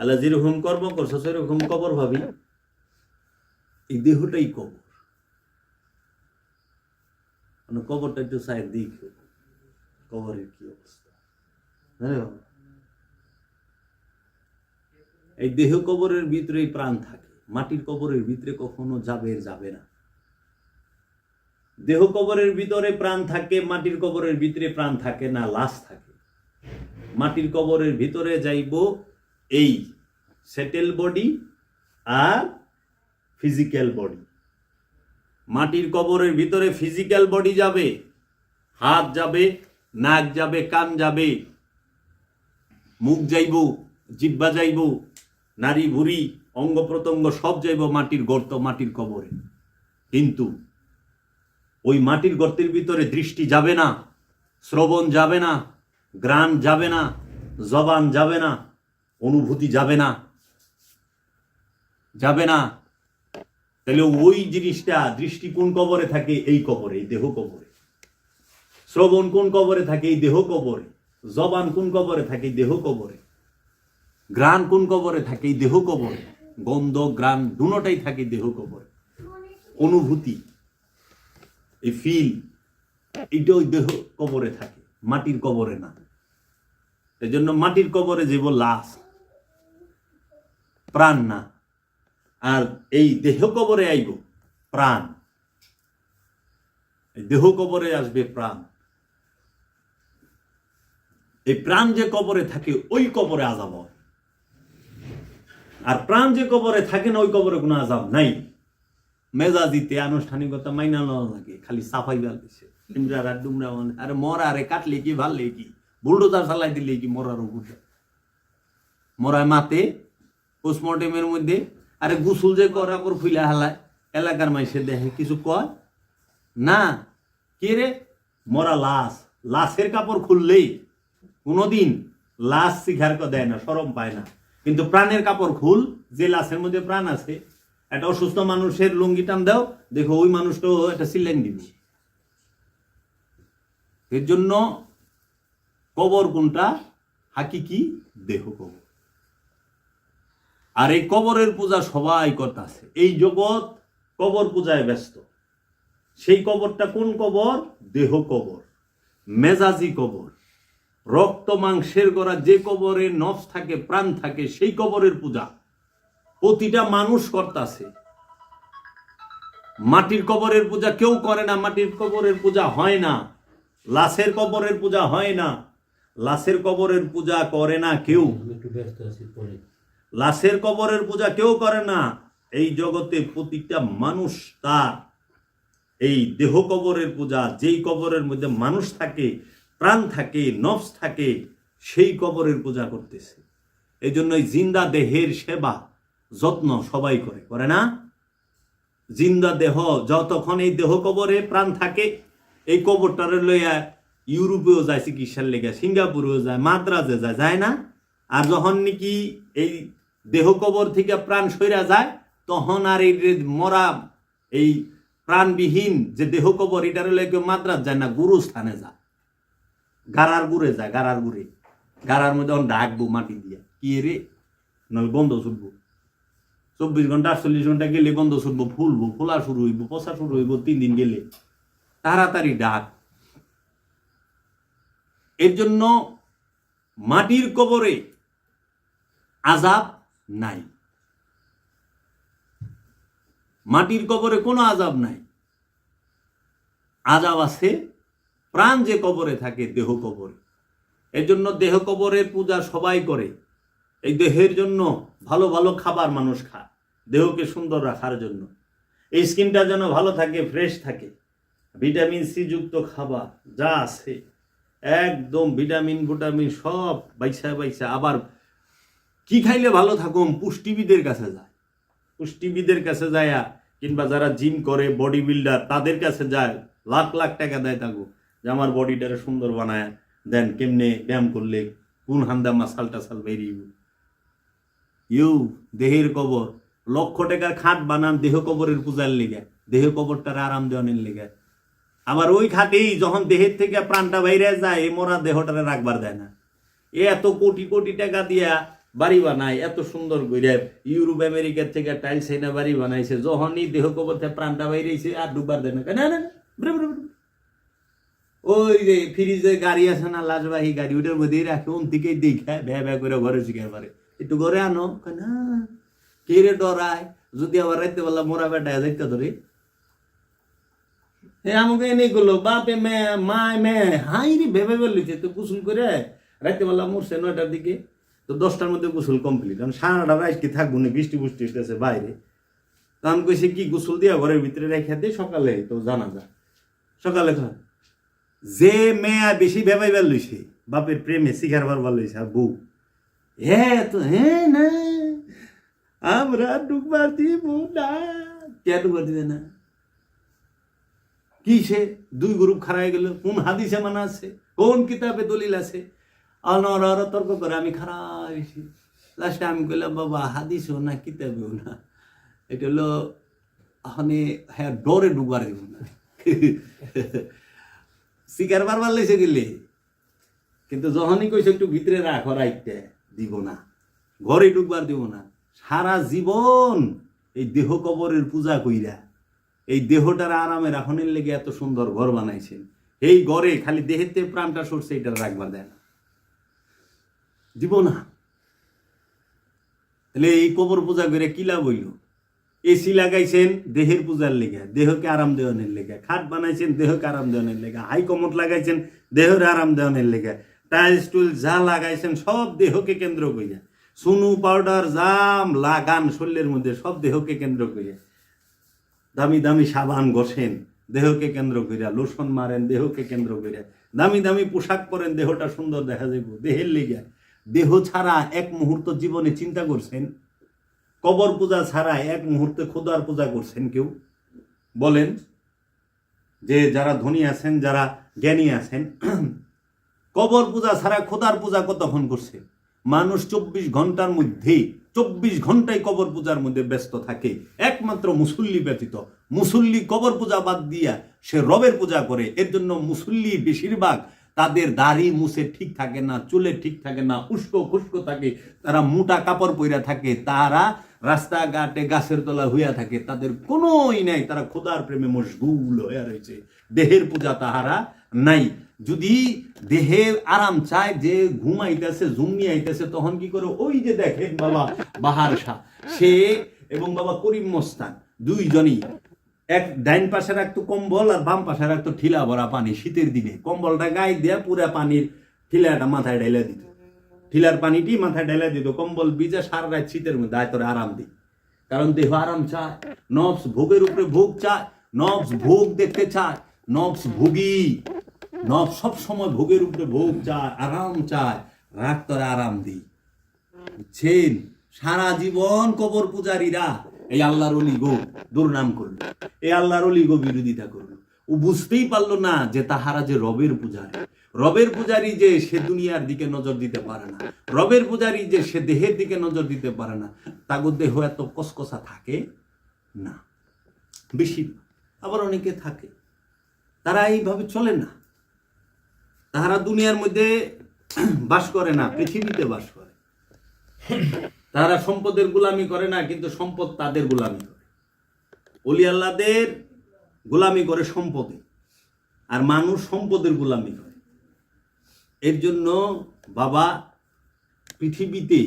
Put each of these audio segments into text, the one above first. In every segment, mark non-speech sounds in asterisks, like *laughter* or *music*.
আল্লাহ যেরকম কর্ম করছ, সেরকম কবর ভাবি। এই দেহটাই কবর। মানে কবরটা একটু সাইড দিক কবরের কি অবস্থা? জানো? এই দেহ কবরের ভিতরেই প্রাণ থাকে। মাটির কবরের ভিতরে কখনো যাবে যাবে না। দেহ কবরের ভিতরে প্রাণ থাকে, মাটির কবরের ভিতরে প্রাণ থাকে না, লাশ থাকে। মাটির কবরের ভিতরে যাইব এই সেটেল বডি আর ফিজিক্যাল বডি মাটির কবরের ভিতরে ফিজিক্যাল বডি যাবে, হাত যাবে, নাক যাবে, কান যাবে। মুখ যাইব, জিব্বা যাইব, নারী ভুড়ি অঙ্গ প্রত্যঙ্গ সব যাইব মাটির গর্ত, মাটির কবরে। কিন্তু ওই মাটির গর্তের ভিতরে দৃষ্টি যাবে না, শ্রবণ যাবে না, গ্রাণ যাবে না, জবান যাবে না অনুভূতি যাবে না। যাবে না। তাহলে ওই জিনিসটা দৃষ্টি কোন কবরে থাকে? এই কবরে, এই দেহ কবরে। শ্রবণ কোন কবরে থাকে? এই দেহ কবরে। জবান কোন কবরে থাকে? এই দেহ কবরে। গ্রাণ কোন কবরে থাকে? এই দেহ কবরে। গন্ধ, গ্রাণ দুটোটাই থাকে দেহ কবরে। অনুভূতি, এই ফিল এটা ওই দেহ কবরে থাকে, মাটির কবরে না। এই জন্য মাটির কবরে জীব লাশ প্রাণ না। আর এই দেহ কবরে আইব, প্রাণ। দেহ কবরে আসবে প্রাণ। এই প্রাণ যে কবরে থাকে, ওই কবরে আজাব আর প্রাণ যে কবরে থাকে না, ওই কবরে কোনো আজাব নাই। মেজাজিতে আনুষ্ঠানিকতা মাইনা নেওয়া লাগে, খালি সাফাই বেল দিছে। ডুমরা আরে মরা আরে কাটলে কি, ভাললে কি? বুলডোজার চালাই দিলে কি মরার উপরে? মরায় মাতে পোস্টমর্টেমের মধ্যে, আরে গুসুল যে করা পর ফুইলা হালায়, এলাকার মাইসে দেখে কিছু কয়? না। কে রে? মরা লাশ। লাশের কাপড় খুললেই কোনোদিন লাশ শিখার দেয় না সরম পায় না। কিন্তু প্রাণের কাপড় খুল, যে লাশের মধ্যে প্রাণ আছে, একটা অসুস্থ মানুষের লুঙ্গি টান দাও, দেখো ওই মানুষটাও একটা সিলেন দিবে। এর জন্য কবর কোনটা? হাকিকি দেহ কবর। আর এই কবরের পূজা সবাই করতেছে। এই জগৎ কবর পূজায় ব্যস্ত। সেই কবরটা কোন কবর? দেহ কবর, মেজাজি কবর। রক্ত মাংসের করা যে কবরে নফস থাকে, প্রাণ থাকে, সেই কবরের পূজা। প্রতিটা মানুষ করতাছে। মাটির কবরের পূজা কেউ করে না, মাটির কবরের পূজা হয় না। লাশের কবরের পূজা হয় না। লাশের কবরের পূজা করে না কেউ। একটু ব্যস্ত আছি লাশের কবরের পূজা কেউ করে না। এই জগতে প্রতিটা মানুষ তার এই দেহ কবরের পূজা, যেই কবরের মধ্যে মানুষ থাকে, প্রাণ থাকে, নফস থাকে, সেই কবরের পূজা করতেছে। এই জন্যই জিন্দা দেহের সেবা যত্ন সবাই করে করে না? জিন্দা দেহ, যতক্ষণ এই দেহ কবরে প্রাণ থাকে, এই কবরটারে লইয়া ইউরোপেও যায়, চিকিৎসার লেগে, সিঙ্গাপুরেও যায়, মাদ্রাজে যায় যায় না? আর যখন নাকি এই দেহ কবর থেকে প্রাণ সইরা যায়, তখন আর এই মরা, এই প্রাণবিহীন যে দেহ কবর, এটার কেউ মাদ্রাজ যায় না গুরুস্থানে যায়। গারার গুড়ে যায় গারার গুড়ে। গারার মধ্যে তখন ডাকবো মাটি দিয়া, কি রে? নইলে বন্ধ ছুটবো। চব্বিশ ঘণ্টা, আটচল্লিশ ঘণ্টা গেলে গন্ধ ছুটবো, ফুলবো, ফোলা শুরু হইব, পচা শুরু হইব, তিন দিন গেলে। তাড়াতাড়ি ডাক। এর জন্য মাটির কবরে আজাব নাই। মাটির কবরে কোনো আজাব নাই। আজাব আছে, প্রাণ যে কবরে থাকে দেহ কবরে। এর জন্য দেহ কবরের পূজা সবাই করে। এই দেহের জন্য ভালো ভালো খাবার মানুষ খায়, দেহকে সুন্দর রাখার জন্য। এই স্কিনটা যেন ভালো থাকে, ফ্রেশ থাকে। ভিটামিন সি যুক্ত খাবার যা আছে, একদম ভিটামিন ভিটামিন সব বাইসা বাইসা আবার কি খাইলে ভালো থাকুম? পুষ্টিবিদের কাছে যায়। পুষ্টিবিদের কাছে যায় কিংবা যারা জিম করে বডি বিল্ডার তাদের কাছে যায়, লাখ লাখ টাকা দেয় থাকো যে আমার বডিটারে সুন্দর বানায়, দেন কেমনে ব্যায়াম করলে কোন হান্দা মাসাল টাসাল বেরিয়ে ইউ, দেহের কবর। লক্ষ টাকার খাট বানান, দেহ কবরের পূজার লেগে। দেহ কবরটার আরাম দেওয়ানের লেগে। আবার ওই খাটেই যখন দেহের থেকে প্রাণটা বাইরে যায়, এ মরা দেহটারে রাখবার দেয় না। এ এত কোটি কোটি টাকা দিয়া বাড়ি বানায়, এত সুন্দর করে ইউরোপ আমেরিকার থেকে টাইলস এনে বাড়ি বানাইছে। যখনই দেহ থেকে প্রাণটা বাইরেছে, আর ডুববার দেয় না। না। ওই যে ফ্রিজে গাড়ি আছে না লাজবাহী গাড়ি, ওটার মধ্যেই রাখে ওন থেকেই দেখে ভ্যা ভ্যা করে ঘরে শিখার পারে একটু ঘরে আনো না, কে রে ডরায়? যদি আবার রাইতে বেলা মোরা বেটা যাইতে ধরে। হে, আমাকে এনে গেলো বাপে মে মায় মে হাই রে, ভেবে বেলিছে তো গোসল করে রাইতে বেলা মরছে নয়টার দিকে। তো দশটার মধ্যে গোসল কমপ্লিট। কারণ সারাটা রাইট কি থাকব না বৃষ্টি বুষ্টি হইতেছে বাইরে। তা আমি কইছি কি গোসল দিয়া ঘরের ভিতরে রেখে দিয়ে সকালে তো জানা যায় সকালে কয়, যে মেয়া বেশি ভেবাইবার লইছে বাপের প্রেমে শিখার বারবার লইছে আর বউ। হ্যাঁ তো হ্যাঁ না আমরা ডুববার দিব না। কে ডুববার দিবে না? কি সে দুই গ্রুপ খারাই গেল কোন হাদিসে মানা আছে কোন কিতাবে দলিল আছে? অনর অর তর্ক করে আমি খারাপ হয়েছি। লাস্টে আমি কইলাম, বাবা হাদিসও না কিতাবেও না। এটা হলো মানে হ্যাঁ ডরে ডুবার দিব না। শিকার বারবার লেছে গেলে। কিন্তু যখনই কইছে, একটু ভিতরে রাখো রাইতে দিব না। ঘরে ঢুকবার দিব না। সারা জীবন এই দেহ কবরের পূজা কইরা, এই দেহটার আরামে রাখনের লেগে এত সুন্দর ঘর বানাইছেন। এই ঘরে খালি দেহেতে প্রাণটা সরছে এটা রাখবার দেয় না। দিব না। তাহলে এই কবর পূজা করে কি লাভ হইল? এসি লাগাইছেন দেহের পূজার লেগে, দেহকে আরাম দেওয়ানের লেগে, খাট বানাইছেন দেহকে আরাম দেওয়ানের লেগে, হাই কমট লাগাইছেন দেহের আরাম দেওয়ানের লেগে, টাইলস টুল যা লাগাইছেন সব দেহকে কেন্দ্র করিয়া সুনু পাউডার, জাম, লাগান, শরীরের মধ্যে সব দেহকে কেন্দ্র করিয়া দামি দামি সাবান ঘষেন, দেহকে কেন্দ্র করিয়া লোশন মারেন, দেহকে কেন্দ্র করিয়া দামি দামি পোশাক পরেন, দেহটা সুন্দর দেখা যাইব, দেহের লেগে। দেহ ছাড়া এক মুহূর্ত জীবনে চিন্তা করছেন? কবর পূজা ছাড়া এক মুহূর্তে খোদার পূজা করছেন কেউ? বলেন যে যারা ধনী আছেন, যারা জ্ঞানী আছেন, *clears throat* কবর পূজা ছাড়া খোদার পূজা কতক্ষণ করছে? মানুষ চব্বিশ ঘণ্টার মধ্যে চব্বিশ ঘন্টায় কবর পূজার মধ্যে ব্যস্ত থাকে। একমাত্র মুসল্লি ব্যতীত। মুসল্লি কবর পূজা বাদ দিয়া সে রবের পূজা করে। এর জন্য মুসল্লি বেশিরভাগ তাদের দাড়ি মুছে ঠিক থাকে না, চুলে ঠিক থাকে না উস্কো খুস্কো থাকে, তারা মোটা কাপড় পইরা থাকে, তারা রাস্তাঘাটে গাছের তলা হইয়া থাকে, তাদের কোনোই নাই, তারা খোদার প্রেমে মশগুল হইয়া রয়েছে দেহের পূজা তাহারা নাই। যদি দেহে আরাম চায়, যে ঘুমাইতেছে জুমনি আইতেছে, তখন কি করে? ওই যে দেখেন বাবা, বাহার শাহ, সে এবং বাবা করিম মস্তান দুইজনই এক ডাইন পাশে রাখতো কম্বল আর বাম পাশে রাখতো ঠিলা ভরা পানি শীতের দিনে। কম্বলটা গায়ে দেয়া পুরা পানির ঠিলাটা মাথায় ঢাইলা দিত। ঠিলার পানিটি মাথায় ঢাইলা দিত। কম্বল বিজা সারা রাত শীতের মধ্যে আয় তোরে আরাম দিই কারণ দেহ আরাম চায়, নবস ভোগের উপরে ভোগ চায়, নবস ভোগ দেখতে চায়, নবস ভোগী। নব সব সময় ভোগের উপরে ভোগ চায়, আরাম চায়, রাত তোরে আরাম দিই বুঝছেন? সারা জীবন কবর পূজারীরা এই আল্লাহর অলি গো, দুর্নাম করল। এই আল্লাহর অলি গো বিরোধিতা করল। ও বুঝতেই পারল না যে তাহারা যে রবের পূজারী। রবের পূজারী যে সে দুনিয়ার দিকে নজর দিতে পারে না। রবের পূজারী যে সে দেহের দিকে নজর দিতে পারে না। তাগর দেহ এত কসকসা থাকে না। বেশি আবার অনেকে থাকে। তারা এইভাবে চলে না। তাহারা দুনিয়ার মধ্যে বাস করে না, পৃথিবীতে বাস করে। তারা সম্পদের গুলামি করে না, কিন্তু সম্পদ তাদের গুলামি করে। অলি আল্লাহদের গোলামি করে সম্পদে, আর মানুষ সম্পদের গোলামি করে। এর জন্য বাবা পৃথিবীতে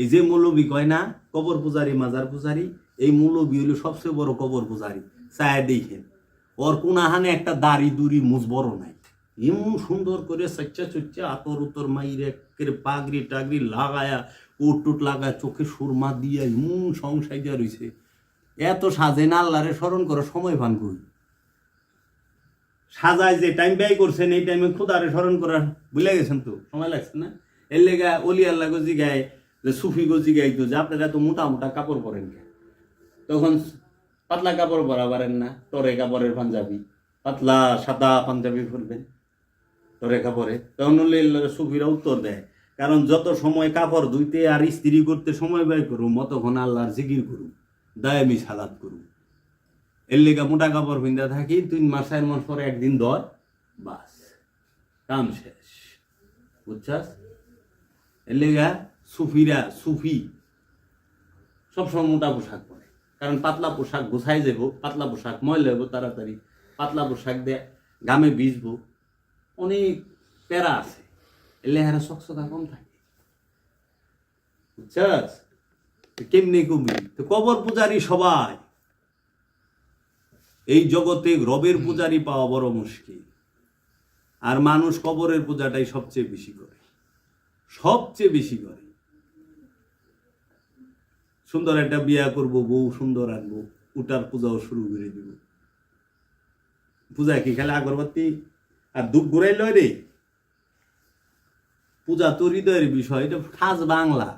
এই যে মৌলবী কয় না, কবর পূজারি, মাজার পূজারি, এই মৌলবী হলো সবচেয়ে বড় কবর পূজারি। চায় দেখেন, ওর কোনাহানে একটা দাড়ি দুরি মুজ বড় নাই। এমন সুন্দর করে সচ্চা চচ্চা আতর উতর মাইরে পাগড়ি টাগড়ি লাগায়া কোট টুট লাগায় চোখে সুরমা দিয়া এমন সংসার দিয়া রইছে। এত সাজে না আল্লাহরে স্মরণ করে, সময় পান করি সাজায় যে টাইম ব্যয় করছেন, এই টাইমে খুদারে স্মরণ করার বুঝলে গেছেন তো? সময় লাগছে না? এর লেগা অলি আল্লাহ গজি গায় যে সুফি গজি গাইতো যে আপনারা তো মোটা মোটা কাপড় পরেন তখন পাতলা কাপড় পরা পারেন না, তরে কাপড়ের পাঞ্জাবি, পাতলা সাদা পাঞ্জাবি পরবেন, তরে কাপড়ে। তখন সুফিরা উত্তর দেয় কারণ যত সময় কাপড় ধুইতে আর ইস্ত্রি করতে সময় ব্যয় করুম অতক্ষণ আল্লাহর জিকির করুম, দায়ামি সালাদ করুম। এর লেগা মোটা কাপড় পিন্ধা থাকি, তিন মাস, চার মাস পরে একদিন দয় বাস, কাম শেষ। বুঝছাস? এর লেগা সুফিরা, সুফি সবসময় মোটা পোশাক পরে। কারণ পাতলা পোশাক গোছাই যাব পাতলা পোশাক ময়লা হইব, তাড়াতাড়ি পাতলা পোশাক দিয়ে গামে ভিজবো, অনেক প্যারা আছে। লেহারা সকসকা কম থাকে। বুঝছাস? কেমনি কমবি তো কবর পূজারি সবাই। এই জগতে রবের পূজারি পাওয়া বড় মুশকিল। আর মানুষ কবরের পূজাটাই সবচেয়ে বেশি করে। সবচেয়ে বেশি করে। সুন্দর একটা বিয়া করব, বউ সুন্দর আনব, উটার পূজাও শুরু করে দিব। পূজা কি খালি আগরবাতি? আর দুঃখ ঘুরাই লয় রে? পূজা তো হৃদয়ের বিষয়, এটা খাস বাংলা।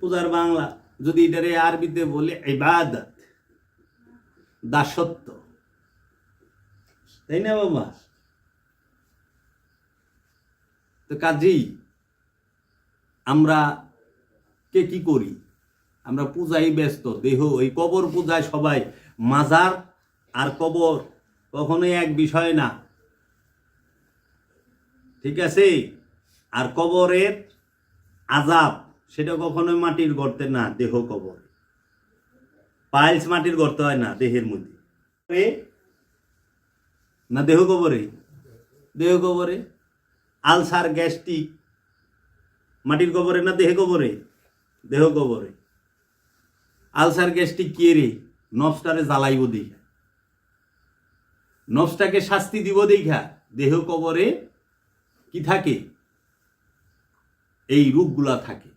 পূজার বাংলা, যদি এটারে আরবিতে বলে, ইবাদত, দাসত্ব। তাই না বাবা? তো কাজেই আমরা কে কি করি? আমরা পূজায় ব্যস্ত, দেহ, ওই কবর পূজায় সবাই মাজার আর কবর কখনোই এক বিষয় না। ঠিক আছে? আর কবরের আজাব সেটা কখনোই মাটির গর্তে না, দেহ কবর। পাইলস মাটির গর্তে হয় না, দেহের মধ্যে। না দেহ কবরে? দেহ কবরে? আলসার, গ্যাস্ট্রিক, মাটির কবরে না দেহে কবরে? দেহ কবরে। আলসার, গ্যাস্ট্রিক কে রে? নবসটারে জ্বালাইব দেখা। নবসটাকে শাস্তি দিব দেখা। দেহ কবরে কি থাকে? এই রোগগুলা থাকে।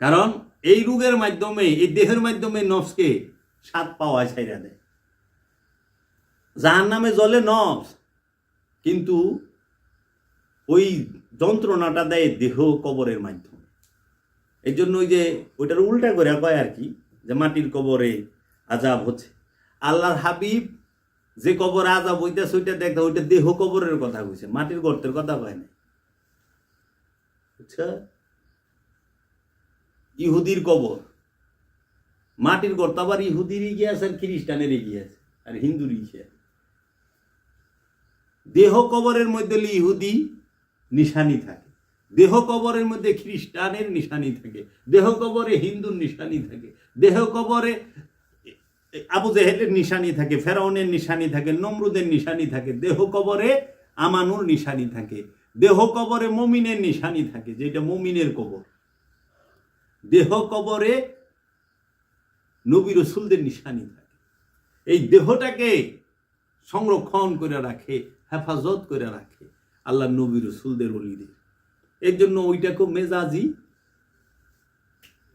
কারণ এই রোগের মাধ্যমে, এই দেহের মাধ্যমে নবসকে স্বাদ পাওয়া ছাইরা দেয় যার নামে জলে নবস কিন্তু ওই যন্ত্রণাটা দেয় দেহ কবরের মাধ্যমে। এই জন্য ওই যে ওইটার উল্টা করে কয় আর কি, যে মাটির কবরে আজাব হচ্ছে। আল্লাহর হাবিব যে কবর আজাব ওইটা ওইটা দেখতে ওইটা দেহ কবরের কথা কইছে, মাটির গর্তের কথা কয় না বুঝছা ইহুদির কবর। মাটির গর্ত, আবার ইহুদিরই গিয়ে আছে আর খ্রিস্টানেরই গিয়ে আছে, আর হিন্দুরই গিয়ে আছে। দেহ কবরের মধ্যে ইহুদি নিশানি থাকে। দেহ কবরের মধ্যে খ্রিস্টানের নিশানি থাকে। দেহ কবরে হিন্দুর নিশানি থাকে। দেহ কবরে আবু জেহেলের নিশানি থাকে, ফেরাউনের নিশানি থাকে, নমরুদের নিশানি থাকে। দেহ কবরে আমানুর নিশানি থাকে। দেহ কবরে মমিনের নিশানি থাকে, যেটা মমিনের কবর। দেহ কবরে নবী রসুলদের নিশানি থাকে। এই দেহটাকে সংরক্ষণ করে রাখে, হেফাজত করে রাখে আল্লাহ নবী রসুলদের অলিদের এর জন্য ওইটাকে মেজাজি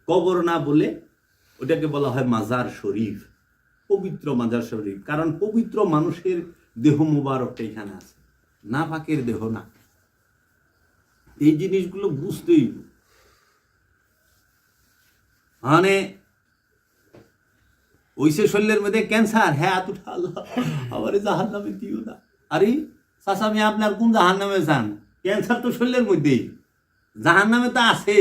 কবর না বলে ওটাকে বলা হয় মাজার শরীফ, পবিত্র মাজার শরীফ। কারণ পবিত্র মানুষের দেহ মুবারকটা এখানে আছে না পাকের দেহ না। এই জিনিসগুলো বুঝতেই মানে ওইসে শরীরের মধ্যে ক্যান্সার হ্যাঁ এত আল্লাহ আমার জাহান নামে দিও না। আরে চাষা আমি আপনার কোন জাহান নামে যান? ক্যান্সার তো শরীরের মধ্যেই। জাহান নামে তো আছে।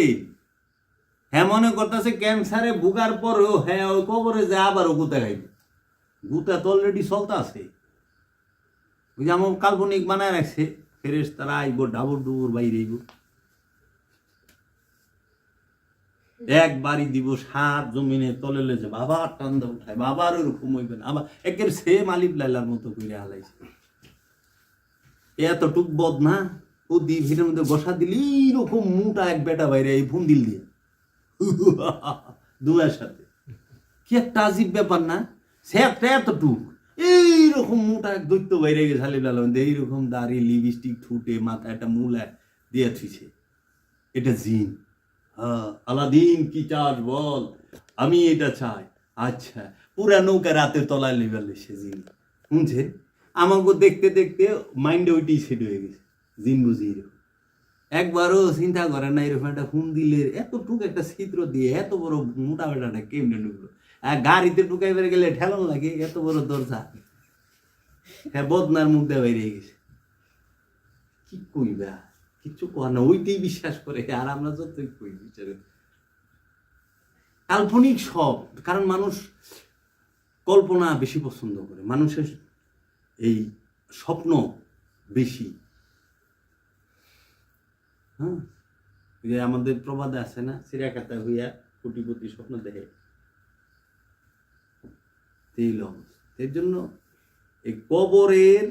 হ্যাঁ মনে করতেছে ক্যান্সারে ভুগার পরেও হ্যাঁ ওই কবরে যে আবারও গুতা খাইবে। গুতা তো অলরেডি চলতে আছে ওই যে আমার কাল্পনিক বানায় রাখছে। ফেরেস তারা আইব, ডাবর ডুবুর বাইরে আইব। একবারই দিব সাত জমিনে তলে লেছে বাবা টান্দা উঠায়, বাবার ওরকম হইবে না। আবার একের সে মালিক লাইলার মতো করে হালাইছে। এতটুক বদ না, ও দি ভিড়ের মধ্যে বসা দিলি এরকম মুটা এক বেটা বাইরে এই ফোন দিল দিয়ে। দুয়ার সাথে। কি একটা আজীব ব্যাপার না? সে একটা এতটুক এইরকম মোটা এক দৈত্য বাইরে গেছে হালিব লাল এইরকম দাড়ি লিপস্টিক ঠুটে মাথা একটা মূলা দিয়ে থুইছে এটা জিন। হ্যাঁ আলাদিন কি চাস বল? আমি এটা চাই। আচ্ছা পুরা নৌকা রাতের তলায় লেবেল সে জিন। শুনছে? আমাকে দেখতে দেখতে মাইন্ডে ওইটাই সেট হয়ে গেছে। জিন বুঝি এরকম। একবারও চিন্তা করে না, এরকম একটা ফোন দিলে এতটুকু একটা ছিদ্র দিয়ে এত বড় মোটা বেটাটা কেমনে ঢুকলো? গাড়িতে ঢুকাই বেড়ে গেলে ঠেলন লাগে, এত বড় দরজা। হ্যাঁ বদনার মুখ দিয়ে বেরিয়ে গেছে। কি কইবা? কিচ্ছু কয় না, ওইটাই বিশ্বাস করে, আর আমরা যতই কই বিচারে। কাল্পনিক সব, কারণ মানুষ কল্পনা বেশি পছন্দ করে। মানুষের এই স্বপ্ন বেশি। হ্যাঁ? যে আমাদের প্রবাদে আছে না, সিরাকাতা হইয়া কোটিপতি স্বপ্ন দেখে। অবস্থা। এর জন্য এই কবরের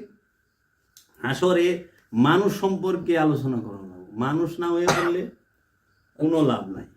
হাসরে মানুষ সম্পর্কে আলোচনা করা মানুষ না হয়ে পড়লে কোনো লাভ নাই